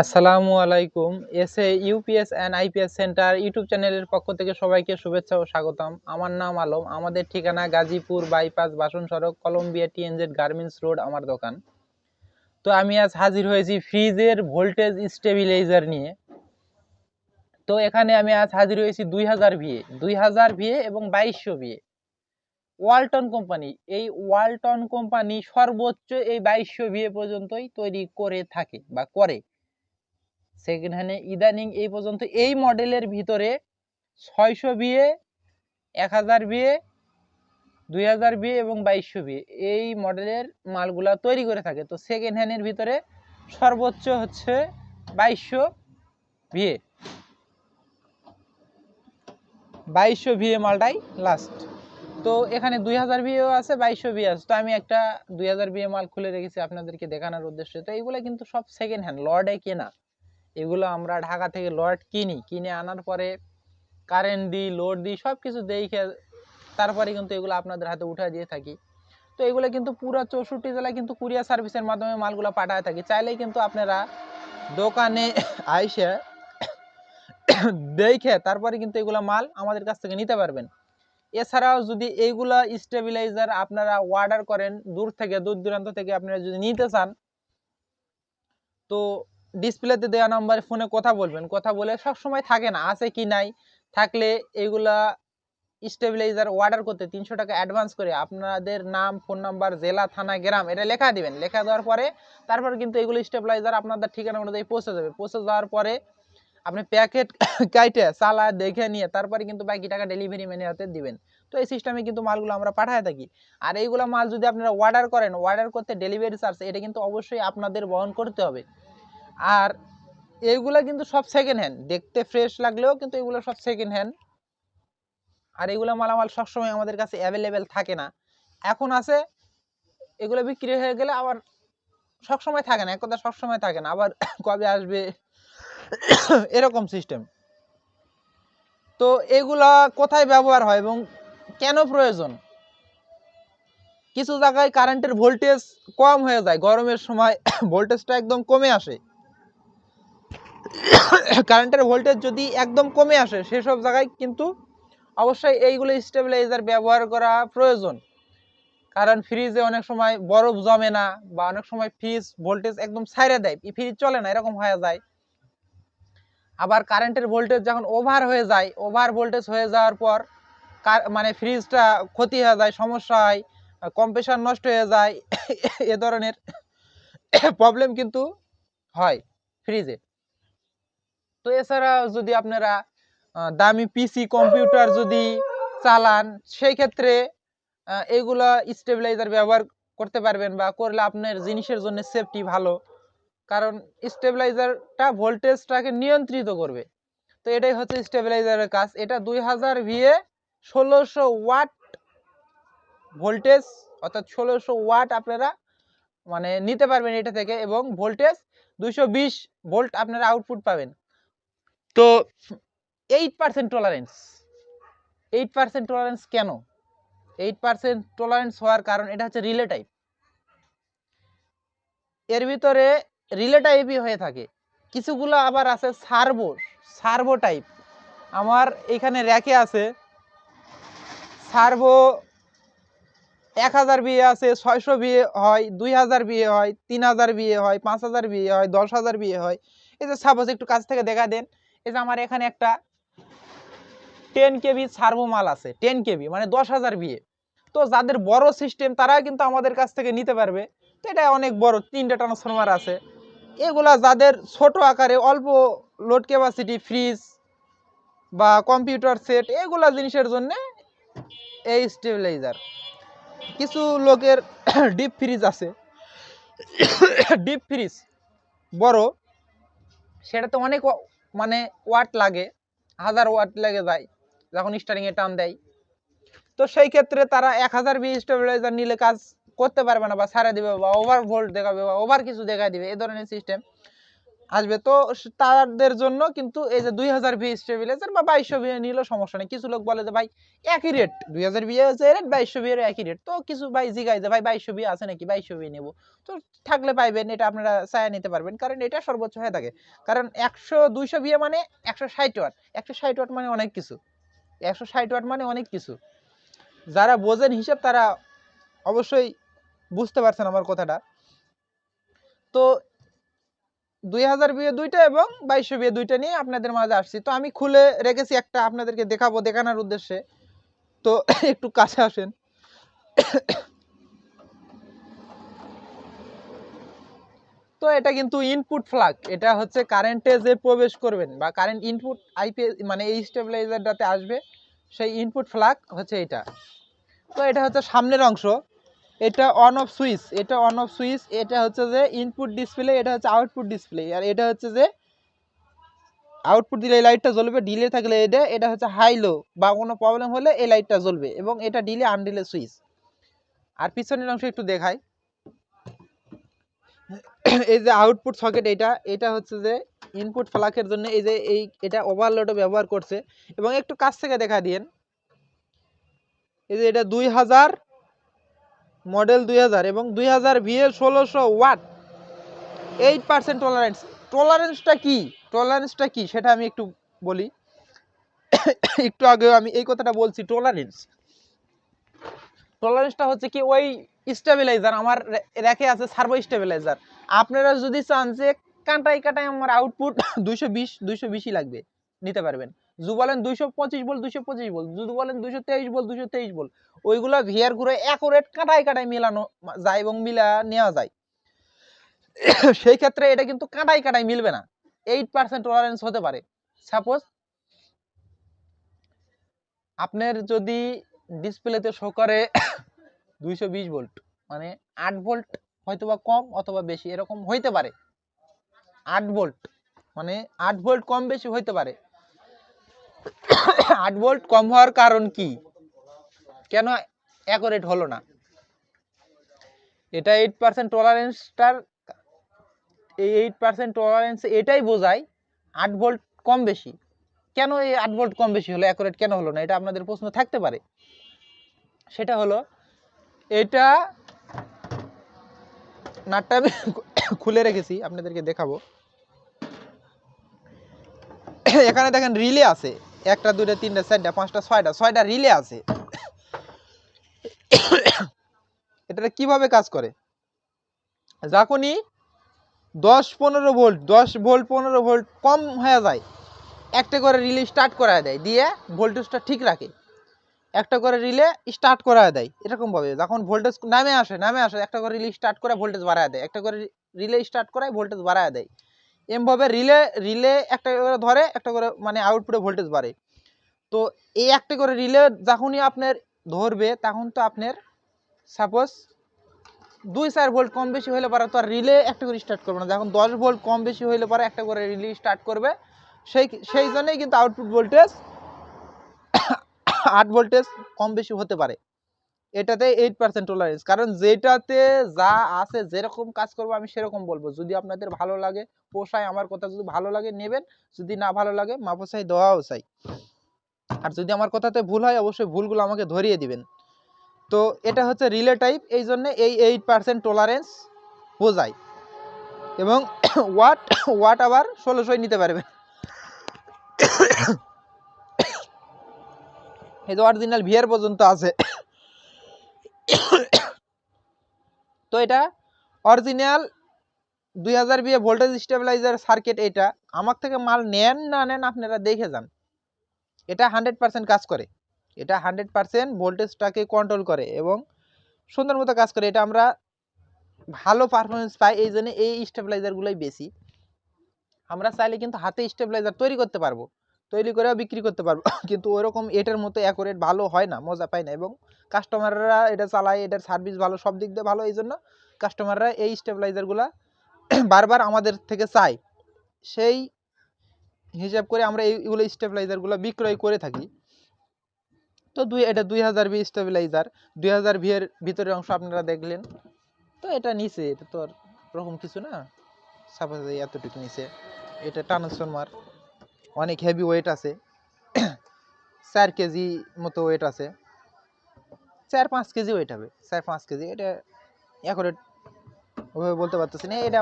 আসসালামু আলাইকুম। S A UPS and IPS centre YouTube চ্যানেলের পক্ষ থেকে সবাইকে শুভেচ্ছা ও স্বাগতম। আমার নাম আলম। আমাদের ঠিকানা গাজীপুর বাইপাস বাসন সড়ক, কলম্বিয়া টিএনজেড গার্মেন্টস রোড, আমার দোকান। তো আমি আজ হাজির হয়েছি ফ্রিজের ভোল্টেজ স্টেবিলাইজার নিয়ে। তো এখানে আমি আজ হাজির হয়েছি দুই হাজার ভিএ, দুই হাজার ভিএ এবং বাইশশো ভিএ। ওয়ালটন কোম্পানি, এই ওয়ালটন কোম্পানি সর্বোচ্চ এই বাইশশো ভিএ পর্যন্তই তৈরি করে থাকে বা করে। সেকেন্ড হ্যান্ডে ইদানিং এই পর্যন্ত এই মডেলের ভিতরে ছয়শো বিয়ে, এক হাজার বিয়ে, দুই হাজার বিয়ে এবং বাইশশো বিয়ে এই মডেলের মালগুলা তৈরি করে থাকে। তো সেকেন্ড হ্যান্ডের ভিতরে সর্বোচ্চ হচ্ছে বাইশশো বিয়ে। বাইশশো বিয়ে মালটাই লাস্ট তো এখানে দুই হাজার বিয়েও আছে, বাইশশো বিয়ে আছে। তো আমি একটা দুই হাজার বিয়ে মাল খুলে রেখেছি আপনাদেরকে দেখানোর উদ্দেশ্যে। তো এইগুলো কিন্তু সব সেকেন্ড হ্যান্ড লর্ডে কেনা। এগুলো আমরা ঢাকা থেকে লট কিনি। কিনে আনার পরে কারেন্ট দিই লোড দিই সব কিছু দেখে তারপরে কিন্তু এগুলো আপনাদের হাতে উঠে দিয়ে থাকি। তো এগুলো কিন্তু পুরো চৌষট্টি জেলায় কিন্তু কুরিয়ার সার্ভিসের মাধ্যমে মালগুলো পাঠায় থাকি। চাইলেই কিন্তু আপনারা দোকানে আইসে দেখে তারপরে কিন্তু এগুলো মাল আমাদের কাছ থেকে নিতে পারবেন। এছাড়াও যদি এইগুলা স্টেবিলাইজার আপনারা অর্ডার করেন, দূর থেকে, দূর দূরান্ত থেকে আপনারা যদি নিতে চান, তো ডিসপ্লেতে দেওয়া নাম্বারে ফোনে কথা বলবেন। কথা বলে সব সময় থাকে না, আছে কি নাই? থাকলে এগুলা স্টেবিলাইজার অর্ডার করতে তিনশো টাকা অ্যাডভান্স করে আপনাদের নাম ফোন নাম্বার জেলা, থানা, গ্রাম, এটা লেখা দিবেন। লেখা দেওয়ার পরে তারপর কিন্তু এগুলো স্টেবিলাইজার আপনাদের ঠিকানা অনুযায়ী পৌঁছে যাবে। পৌঁছে যাওয়ার পরে আপনি প্যাকেট কাইটে চালা দেখে নিয়ে তারপরে কিন্তু বাকি টাকা ডেলিভারি ম্যানের হাতে দিবেন। তো এই সিস্টেমে কিন্তু মালগুলো আমরা পাঠায় থাকি। আর এইগুলো মাল যদি আপনারা অর্ডার করেন অর্ডার করতে ডেলিভারি চার্জ এটা কিন্তু অবশ্যই আপনাদের বহন করতে হবে। আর এইগুলা কিন্তু সব সেকেন্ড হ্যান্ড দেখতে ফ্রেশ লাগলেও কিন্তু এগুলো সব সেকেন্ড হ্যান্ড আর এগুলো মালামাল সবসময় আমাদের কাছে অ্যাভেলেবেল থাকে না। এখন আছে, এগুলো বিক্রি হয়ে গেলে আবার সবসময় থাকে না, এক কথা সবসময় থাকে না। আবার কবে আসবে? এরকম সিস্টেম তো এগুলা কোথায় ব্যবহার হয় এবং কেন প্রয়োজন? কিছু জায়গায় কারেন্টের ভোল্টেজ কম হয়ে যায়। গরমের সময় ভোল্টেজটা একদম কমে আসে। কারেন্টের ভোল্টেজ যদি একদম কমে আসে, সেসব জায়গায় কিন্তু অবশ্যই এইগুলো স্টেবিলাইজার ব্যবহার করা প্রয়োজন। কারণ ফ্রিজে অনেক সময় বরফ জমে না বা অনেক সময় ফ্রিজ ভোল্টেজ একদম ছাইড়ে দেয়। ফ্রিজ চলে না, এরকম হয়ে যায়। আবার কারেন্টের ভোল্টেজ যখন ওভার হয়ে যায় ওভার ভোল্টেজ হয়ে যাওয়ার পর মানে ফ্রিজটা ক্ষতি হয়ে যায়, সমস্যা হয় কম্প্রেসার নষ্ট হয়ে যায়, এ ধরনের প্রবলেম কিন্তু হয় ফ্রিজে তো এছাড়া যদি আপনারা দামি পিসি কম্পিউটার যদি চালান, সেই ক্ষেত্রে এইগুলা স্টেবিলাইজার ব্যবহার করতে পারবেন বা করলে আপনার জিনিসের জন্য সেফটি ভালো। কারণ স্টেবিলাইজারটা ভোল্টেজটাকে নিয়ন্ত্রিত করবে। তো এটাই হচ্ছে স্টেবিলাইজারের কাজ। এটা দুই হাজার ভিএ ষোলোশো ওয়াট ভোল্টেজ অর্থাৎ ষোলোশো ওয়াট আপনারা মানে নিতে পারবেন এটা থেকে এবং ভোল্টেজ দুইশো বিশ ভোল্ট আপনারা আউটপুট পাবেন। তো eight percent tolerance eight percent tolerance কেন? এইট পার্সেন্ট টলারেন্স হওয়ার কারণ এটা হচ্ছে রিলে টাইপের ভিতরে রিলে টাইপই হয়ে থাকে। কিছুগুলো আবার আছে সার্ভো সার্ভো টাইপ আমার এখানে র্যাকে আছে সার্ভো এক হাজার বিয়ে আছে, ছয়শো বিয়ে হয়, দুই হাজার বিয়ে হয়, তিন হাজার বিয়ে হয়, পাঁচ হাজার বিয়ে হয়, দশ হাজার বিয়ে হয়। এই যে সাপোজ একটু কাছ থেকে দেখা দেন এই যে আমার এখানে একটা টেন কেবি সার্ভো মাল আছে টেন কেবি মানে দশ হাজার বিয়ে তো যাদের বড় সিস্টেম তারা কিন্তু আমাদের কাছ থেকে নিতে পারবে। তো এটা অনেক বড়, তিনটে ট্রান্সফরমার আছে। এগুলা যাদের ছোট আকারে, অল্প লোড ক্যাপাসিটি ফ্রিজ বা কম্পিউটার সেট এগুলা জিনিসের জন্য এই স্টেবিলাইজার কিছু লোকের ডিপ ফ্রিজ আছে। ডিপ ফ্রিজ বড়, সেটাতে অনেক মানে ওয়াট লাগে, হাজার ওয়াট লেগে যায় যখন স্টারিংয়ে টান দেয়। তো সেই ক্ষেত্রে তারা এক হাজার বি স্টেবিলাইজার নিলে কাজ করতে পারবে না বা সারা দিবে বা ওভার ভোল্ট দেখাবে বা ওভার কিছু দেখা দিবে, এ ধরনের সিস্টেম আসবে। তো তাদের জন্য কিন্তু এই যে দুই হাজার ভি স্টেবিলাইজার বা বাইশশো ভি নিলেও সমস্যা নেই। কিছু লোক বলে যে, ভাই, একই রেট দুই হাজার ভি যে রেট বাইশশো ভি একই রেট তো কিছু ভাই জিগাই যে, ভাই বাইশশো ভি আছে নাকি? বাইশশো ভি নেব। তো থাকলে পাইবেন, এটা আপনারা চায়া নিতে পারবেন। কারণ এটা সর্বোচ্চ হয়ে থাকে। কারণ একশো দুইশো ভি মানে একশো ষাট ওয়াট। একশো ষাট ওয়াট মানে অনেক কিছু। একশো ষাট ওয়াট মানে অনেক কিছু। যারা বোঝেন হিসাব, তারা অবশ্যই বুঝতে পারছেন আমার কথাটা। তো দুই হাজার বিয়ে দুইটা এবং বাইশশো বিয়ে দুইটা নিয়ে আপনাদের মাঝে আসছি। তো আমি খুলে রেখেছি একটা আপনাদেরকে দেখাবো দেখানোর উদ্দেশ্যে। তো একটু কাছে আসেন। তো এটা কিন্তু ইনপুট ফ্লাগ এটা হচ্ছে কারেন্টে যে প্রবেশ করবেন বা কারেন্ট ইনপুট আইপি মানে এই স্টেবিলাইজারটাতে আসবে, সেই ইনপুট ফ্লাগ হচ্ছে এটা। তো এটা হচ্ছে সামনের অংশ। এটা অন অফ সুইচ এটা অন অফ সুইচ এটা হচ্ছে যে ইনপুট ডিসপ্লে এটা হচ্ছে আউটপুট ডিসপ্লে আর এটা হচ্ছে যে আউটপুট দিলে এই লাইটটা জ্বলবে ডিলে থাকলে এটা এটা হচ্ছে হাই লো বা কোনো প্রবলেম হলে এই লাইটটা জ্বলবে, এবং এটা ডিলে আনডিলে সুইচ আর পিছনের অংশ একটু দেখাই। এই যে আউটপুট সকেট এটা এটা হচ্ছে যে ইনপুট ফ্লাকের জন্য এই যে এই, এটা ওভারলোডও ব্যবহার করছে, এবং একটু কাছ থেকে দেখা দিয়েন। এই যে এটা দুই হাজার মডেল দুই হাজার এবং দুই হাজার ভিএল ষোলোশো ওয়াট। এইট পার্সেন্ট টলারেন্স টলারেন্সটা কি? টলারেন্সটা কি? সেটা আমি একটু বলি। একটু আগেও আমি এই কথাটা বলছি টলারেন্স টলারেন্সটা হচ্ছে কি, ওই স্টেবিলাইজার আমার রেখে আছে সার্ভো স্টেবিলাইজার আপনারা যদি চান যে কাঁটাই কাঁটাই আমার আউটপুট দুইশো বিশ, দুইশো বিশই লাগবে, নিতে পারবেন। যদি বলেন দুইশো পঁচিশ বল, দুইশো পঁচিশ বল যদি বলেন দুইশো তেইশ বল, দুইশো তেইশ বল, ওইগুলো ভিয়ার ঘুরে অ্যাকুরেট কাঁটাই কাঁটাই মেলানো যায় এবং মিলা নেওয়া যায়। সেই ক্ষেত্রে এটা কিন্তু কাঁটাই কাঁটাই মিলবে না। এইট পার্সেন্ট টলারেন্স হতে পারে। সাপোজ আপনার যদি ডিসপ্লেতে শো করে দুইশো বিশ ভোল্ট মানে আট ভোল্ট হয়তো বা কম অথবা বেশি, এরকম হইতে পারে। আট ভোল্ট মানে আট ভোল্ট কম বেশি হইতে পারে। আট ভোল্ট কম হওয়ার কারণ কি? কেন অ্যাকোরেট হলো না? এটা এইট পার্সেন্ট টলারেন্সটার এই এইট পার্সেন্ট টলারেন্স এটাই বোঝায় আট ভোল্ট কম বেশি। কেন এই আট ভোল্ট কম বেশি হলো অ্যাকোরেট কেন হলো না? এটা আপনাদের প্রশ্ন থাকতে পারে। সেটা হলো, এটা নাটটা আমি খুলে রেখেছি, আপনাদেরকে দেখাবো। এখানে দেখেন রিলে আছে। একটা, দুইটা, তিনটা, চারটা, পাঁচটা, ছয়টা ছয়টা রিলে আছে। এটা কীভাবে কাজ করে? যখনই দশ পনেরো ভোল্ট, দশ ভোল্ট, পনেরো ভোল্ট কম হয়ে যায়, একটা করে রিলে স্টার্ট করায় দেয়, দিয়ে ভোল্টেজটা ঠিক রাখে। একটা করে রিলে স্টার্ট করায় দেয়, এরকমভাবে। যখন ভোল্টেজ নামে আসে নামে আসে, একটা করে রিলে স্টার্ট করে ভোল্টেজ বাড়ায় দেয়, একটা করে রিলে স্টার্ট করায় ভোল্টেজ বাড়ায় দেয়। এমভাবে রিলে রিলে একটা করে ধরে, একটা করে মানে আউটপুটে ভোল্টেজ বাড়ে। তো এই একটা করে রিলে যখনই আপনার ধরবে, তখন তো আপনার সাপোজ দুই চার ভোল্ট কম বেশি হলে পরে, তো আর রিলে একটা করে স্টার্ট করবে না। যখন দশ ভোল্ট কম বেশি হলে পরে, একটা করে রিলে স্টার্ট করবে, সেই সেই জন্যই কিন্তু আউটপুট ভোল্টেজ আট ভোল্টেজ কম বেশি হতে পারে। এটাতে এইট পার্সেন্ট টলারেন্স কারণ যেটাতে যা আছে, যেরকম কাজ করব আমি সেরকম বলব। যদি আপনাদের ভালো লাগে, পোষায় আমার কথা যদি ভালো লাগে, নেবেন। যদি না ভালো লাগে মা মাপোসাই দেওয়াও চাই। আর যদি আমার কথাতে ভুল হয়, অবশ্যই ভুলগুলো আমাকে ধরিয়ে দিবেন। তো এটা হচ্ছে রিলে টাইপ এই জন্যে এই এইট পার্সেন্ট টলারেন্স বোঝায়। এবং ওয়াট ওয়াট আবার ষোলোশোই নিতে পারবেন এই যে অরিজিনাল ভিয়ার পর্যন্ত আছে। তো এটা অরিজিনাল দুই হাজার বিয়ে ভোল্টেজ স্টেবিলাইজার সার্কিট এটা। আমার থেকে মাল নেন না নেন আপনারা দেখে যান। এটা হান্ড্রেড পার্সেন্ট কাজ করে। এটা হান্ড্রেড পার্সেন্ট ভোল্টেজটাকে কন্ট্রোল করে এবং সুন্দর মতো কাজ করে। এটা আমরা ভালো পারফরমেন্স পাই এই জন্য এই স্টেবিলাইজারগুলোই বেশি। আমরা চাইলে কিন্তু হাতে স্টেবিলাইজার তৈরি করতে পারব। তৈরি করেও বিক্রি করতে পারব। কিন্তু ওরকম এটার মতো অ্যাকোরেট ভালো হয় না, মজা পায় না। এবং কাস্টমাররা এটা চালায়, এটার সার্ভিস ভালো, সব দিক দিয়ে ভালো এই জন্য কাস্টমাররা এই স্টেবিলাইজারগুলা বারবার আমাদের থেকে চায়। সেই হিসাব করে আমরা এইগুলো স্টেবিলাইজারগুলো বিক্রয় করে থাকি। তো দুই, এটা দুই হাজার ভি স্টেবিলাইজার দুই হাজার ভি এর ভিতরের অংশ আপনারা দেখলেন। তো এটা নিচে এটা তো আর ওরকম কিছু না। সাপোজ এতটুকু নিচে এটা ট্রান্সফরমার অনেক হেভি ওয়েট আছে। চার কেজি মতো ওয়েট আছে। চার পাঁচ কেজি ওয়েট হবে। চার পাঁচ কেজি, এটা অ্যাকুরেট ওভাবে বলতে পারতেছি না। এটা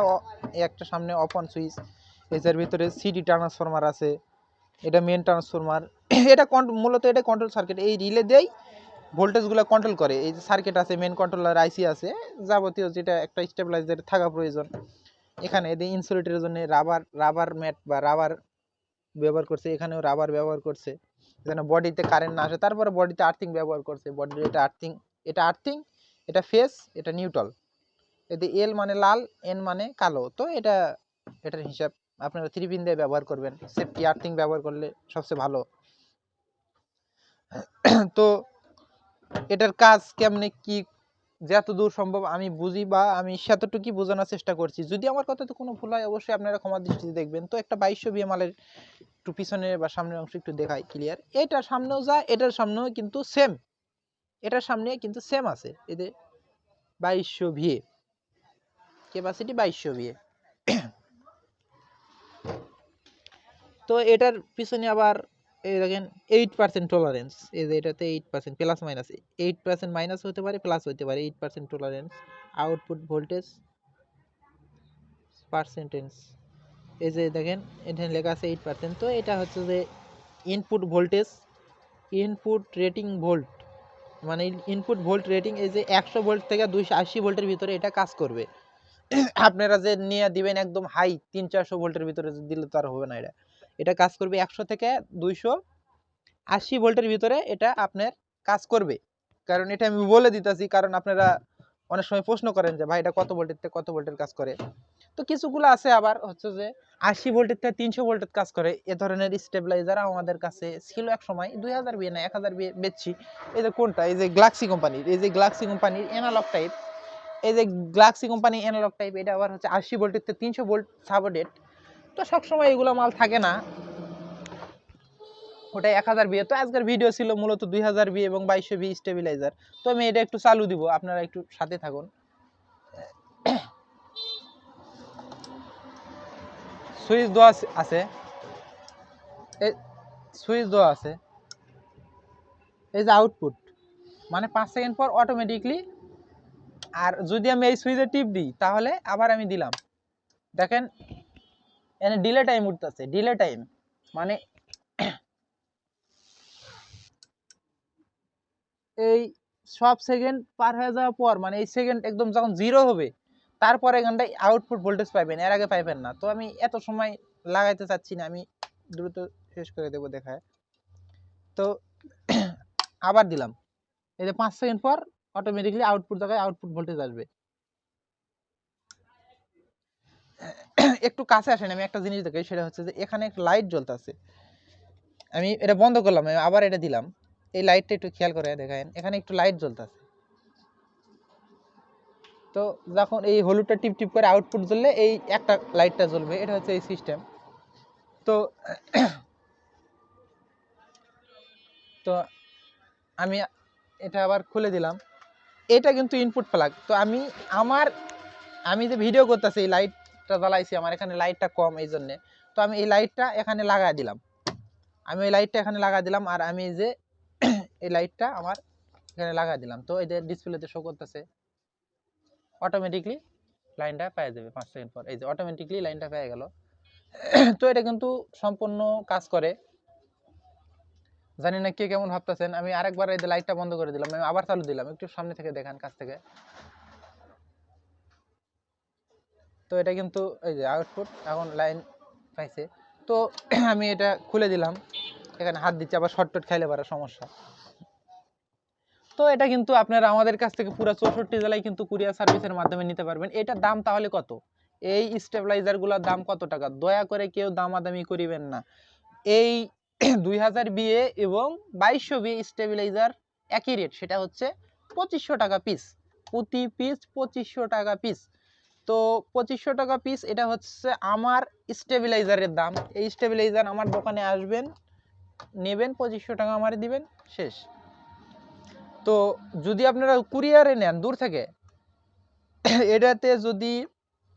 একটা সামনে অপন সুইচ এটার ভিতরে সিডি ট্রান্সফরমার আছে। এটা মেন ট্রান্সফরমার এটা মূলত এটা কন্ট্রোল সার্কিট এই রিলে দিয়েই ভোল্টেজগুলো কন্ট্রোল করে। এই যে সার্কিট আছে মেন কন্ট্রোলার আইসি আছে, যাবতীয় যেটা একটা স্টেবিলাইজার থাকা প্রয়োজন। এখানে এদের ইনসুলেটের জন্য রাবার রাবার ম্যাট বা রাবার ব্যবহার করছে, এখানেও রাবার ব্যবহার করছে, যেন বডিতে কারেন্ট না আসে। তারপরে বডিতে আর্থিং ব্যবহার করছে। বডির এটা আর্থিং এটা আর্থিং এটা ফেস এটা নিউট্রাল এতে এল মানে লাল এন মানে কালো। তো এটা, এটার হিসাব আপনারা থ্রি পিন দিয়ে ব্যবহার করবেন। সেফটি আর্থিং ব্যবহার করলে সবচেয়ে ভালো। তো এটার কাজ কেমনে কি যত দূর সম্ভব আমি বুঝি বা আমি সেতটুকুই বোঝানোর চেষ্টা করছি। যদি আমার কথাতে কোনো ভুল হয়, অবশ্যই আপনারা ক্ষমা দৃষ্টিতে দেখবেন। তো একটা বাইশশো বিয়ে মালের একটু পিছনে বা সামনের অংশ একটু দেখাই ক্লিয়ার এটার সামনেও যায় এটার সামনেও কিন্তু সেম এটার সামনে কিন্তু সেম আছে। এতে বাইশশো ভিএ ক্যাপাসিটি বাইশশো ভিএ তো এটার পিছনে আবার এই দেখেন এইট পার্সেন্ট টলারেন্স এই যে এটাতে eight percent plus minus eight percent minus হতে পারে প্লাস হতে পারে eight percent tolerance output voltage percentage এই যে দেখেন এখানে লেখা আছে এইট পার্সেন্ট তো এটা হচ্ছে যে input voltage input rating volt মানে ইনপুট ভোল্ট রেটিং এই যে একশো ভোল্ট থেকে দুইশো আশি ভোল্টের ভিতরে এটা কাজ করবে। আপনারা যে নিয়ে দিবেন একদম হাই তিন চারশো ভোল্টের ভিতরে দিলে তো আর হবে না এটা। এটা কাজ করবে একশো থেকে দুইশো আশি ভোল্টের ভিতরে এটা আপনার কাজ করবে। কারণ এটা আমি বলে দিতেছি, কারণ আপনারা অনেক সময় প্রশ্ন করেন যে, ভাই, এটা কত ভোল্টের থেকে কত ভোল্টের কাজ করে? তো কিছুগুলো আছে আবার, হচ্ছে যে, আশি ভোল্টের থেকে তিনশো ভোল্টের কাজ করে। এ ধরনের স্টেবিলাইজার আমাদের কাছে ছিল এক সময়, দুই হাজার বিয়ে না, এক হাজার বিয়ে বেচছি। এই যে কোনটা? এই যে গ্লাক্সি কোম্পানির এই যে গ্লাক্সি কোম্পানির এনালগ টাইপ এই যে গ্লাক্সি কোম্পানি এনালগ টাইপ এটা আবার হচ্ছে আশি ভোল্টের থেকে তিনশো ভোল্ট সাবডেট তো সবসময় এগুলো মাল থাকে না। ওটা এক হাজার বিয়ে। তো আজকের ভিডিও ছিল মূলত দুই হাজার বিয়ে এবং বাইশশো বি স্টেবিলাইজার তো আমি এটা একটু চালু দিব, আপনারা একটু সাথে থাকুন। সুইচ দেওয়া আছে- সুইচ দেওয়া আছে। এই যে আউটপুট মানে পাঁচ সেকেন্ড পর অটোমেটিকলি আর যদি আমি এই সুইচে টিপ দিই, তাহলে আবার আমি দিলাম। দেখেন এখানে ডিলে টাইম উঠতেছে ডিলে টাইম মানে এই সব সেকেন্ড পার হয়ে যাওয়ার পর মানে এই সেকেন্ড একদম যখন জিরো হবে, তারপরে এখানটায় আউটপুট ভোল্টেজ পাইবেন, এর আগে পাইবেন না। তো আমি এত সময় লাগাইতে চাচ্ছি না, আমি দ্রুত শেষ করে দেবো দেখায়। তো আবার দিলাম। এই যে পাঁচ সেকেন্ড পর অটোমেটিকলি আউটপুট জায়গায় আউটপুট ভোল্টেজ আসবে। একটু কাছে আসেন, আমি একটা জিনিস দেখাই, সেটা হচ্ছে যে এখানে একটা লাইট জ্বলতেছে। আমি এটা বন্ধ করলাম, আমি আবার এটা দিলাম। এই লাইটটা একটু খেয়াল করে দেখেন এখানে একটু লাইট জ্বলতেছে। তো যখন এই হলুদটা টিপ টিপ করে আউটপুট জ্বললে এই একটা লাইটটা জ্বলবে, এটা হচ্ছে এই সিস্টেম তো তো আমি এটা আবার খুলে দিলাম। এটা কিন্তু ইনপুট প্লাগ তো আমি আমার, আমি যে ভিডিও করতেছি এই লাইটটা জ্বালাইছি, আমার এখানে লাইটটা কম এই জন্যে। তো আমি এই লাইটটা এখানে লাগাই দিলাম। আমি এই লাইটটা এখানে লাগাই দিলাম আর আমি যে এই লাইটটা আমার এখানে লাগাই দিলাম। তো এই যে ডিসপ্লেতে শো করতেছে অটোমেটিকলি লাইনটা পেয়ে যাবে পাঁচ সেকেন্ড পর। এই যে অটোমেটিকলি লাইনটা পেয়ে গেল। তো এটা কিন্তু সম্পূর্ণ কাজ করে। জানি না কে কেমন ভাবতেছেন। আমি আরেকবার এই যে লাইটটা বন্ধ করে দিলাম, আমি আবার চালু দিলাম। একটু সামনে থেকে দেখান কাছ থেকে। তো এটা কিন্তু এই যে আউটপুট এখন লাইন পাইছে। তো আমি এটা খুলে দিলাম। এখানে হাত দিচ্ছি, আবার শর্টট খাইলে পারে, সমস্যা। তো এটা কিন্তু আপনারা আমাদের কাছ থেকে পুরো চৌষট্টি জেলায় কিন্তু কুরিয়ার সার্ভিসের মাধ্যমে নিতে পারবেন। এটার দাম তাহলে কত? এই স্টেবিলাইজারগুলোর দাম কত টাকা? দয়া করে কেউ দামাদামি করিবেন না। এই দুই হাজার বিয়ে এবং বাইশশো বিয়ে স্টেবিলাইজার একই রেট সেটা হচ্ছে পঁচিশশো টাকা পিস প্রতি পিস পঁচিশশো টাকা পিস তো পঁচিশশো টাকা পিস এটা হচ্ছে আমার স্টেবিলাইজারের দাম। এই স্টেবিলাইজার আমার দোকানে আসবেন, নেবেন, পঁচিশশো টাকা আমার দিবেন, শেষ। তো যদি আপনারা কুরিয়ারে নেন, দূর থেকে, এটাতে যদি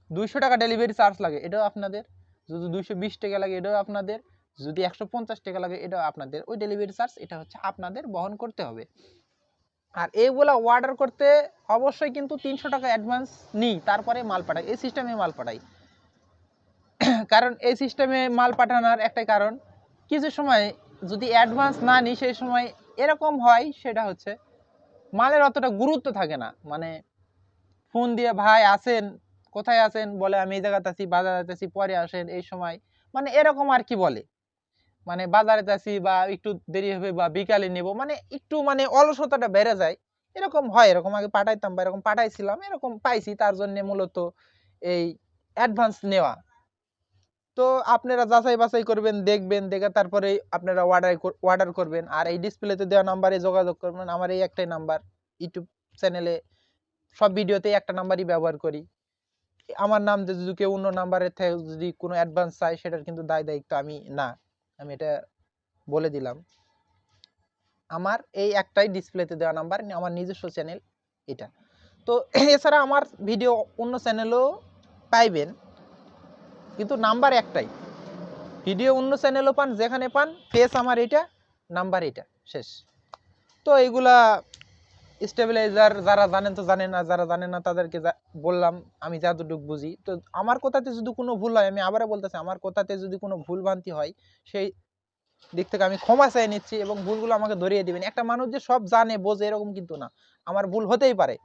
দুইশো টাকা ডেলিভারি চার্জ লাগে, এটাও আপনাদের। যদি দুইশো বিশ টাকা লাগে, এটাও আপনাদের। যদি একশো পঞ্চাশ টাকা লাগে, এটাও আপনাদের। ওই ডেলিভারি চার্জ এটা হচ্ছে আপনাদের বহন করতে হবে। আর এইগুলা অর্ডার করতে অবশ্যই কিন্তু তিনশো টাকা অ্যাডভান্স নিই, তারপরে মাল পাঠাই। এই সিস্টেমে মাল পাঠাই। কারণ এই সিস্টেমে মাল পাঠানোর একটাই কারণ, কিছু সময় যদি অ্যাডভান্স না নিই, সেই সময় এরকম হয়, সেটা হচ্ছে মালের অতটা গুরুত্ব থাকে না। মানে ফোন দিয়ে, ভাই, আসেন, কোথায় আছেন? বলে, আমি এই জায়গাতে আছি, বাজারে আছি, পরে আসেন। এই সময় মানে এরকম আর কি বলে। মানে বাজারে যাচ্ছি বা একটু দেরি হবে বা বিকালে নেব মানে একটু মানে অলসতাটা বেড়ে যায়। এরকম হয়, এরকম আগে পাঠাইতাম বা এরকম পাঠাইছিলাম, এরকম পাইছি, তার জন্য মূলত এই অ্যাডভান্স নেওয়া। তো আপনারা যাচাই বাছাই করবেন, দেখবেন, দেখে তারপরে আপনারা অর্ডার অর্ডার করবেন। আর এই ডিসপ্লেতে দেওয়া নাম্বারে যোগাযোগ করবেন, আমার এই একটাই নাম্বার ইউটিউব চ্যানেলে সব ভিডিওতেই একটা নাম্বারই ব্যবহার করি। আমার নাম যদি কেউ অন্য নাম্বারের থেকে যদি কোনো অ্যাডভান্স চায়, সেটার কিন্তু দায় দায়িত্ব আমি না। আমি এটা বলে দিলাম। আমার এই একটাই ডিসপ্লেতে দেওয়া নাম্বার আমার নিজস্ব চ্যানেল এটা। তো এছাড়া আমার ভিডিও অন্য চ্যানেলেও পাইবেন, কিন্তু নাম্বার একটাই। ভিডিও অন্য চ্যানেলও পান, যেখানে পান ফেস আমার এটা নাম্বার এটা, শেষ। তো এইগুলা স্টেবিলাইজার যারা জানেন তো জানেন না, যারা জানেন না তাদেরকে বললাম, আমি যতটুকু বুঝি। তো আমার কথাতে যদি কোনো ভুল হয়, আমি আবারও বলতেছি, আমার কথাতে যদি কোনো ভুল ভ্রান্তি হয়, সেই দিক থেকে আমি ক্ষমা চাই নিচ্ছি এবং ভুলগুলো আমাকে ধরিয়ে দিবেন। একটা মানুষ যে সব জানে, বোঝে, এরকম কিন্তু না। আমার ভুল হতেই পারে।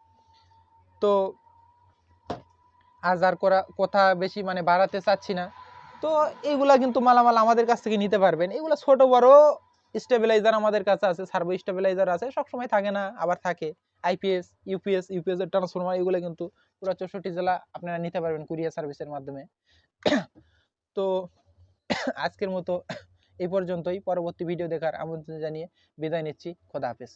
তো আজ আর করা কথা বেশি মানে বাড়াতে চাচ্ছি না। তো এইগুলা কিন্তু মালামাল আমাদের কাছ থেকে নিতে পারবেন। এগুলো ছোট, বড় স্টেবিলাইজার আমাদের কাছে আছে সার্ভো স্টেবিলাইজার আছে, সবসময় থাকে না, আবার থাকে। আইপিএস ইউপিএস ইউপিএস এর ট্রান্সফরমার এগুলো কিন্তু পুরো চৌষট্টি জেলা আপনারা নিতে পারবেন কুরিয়ার সার্ভিসের মাধ্যমে। তো আজকের মতো এই পর্যন্তই, পরবর্তী ভিডিও দেখার আমন্ত্রণ জানিয়ে বিদায় নিচ্ছি, খোদা হাফেজ।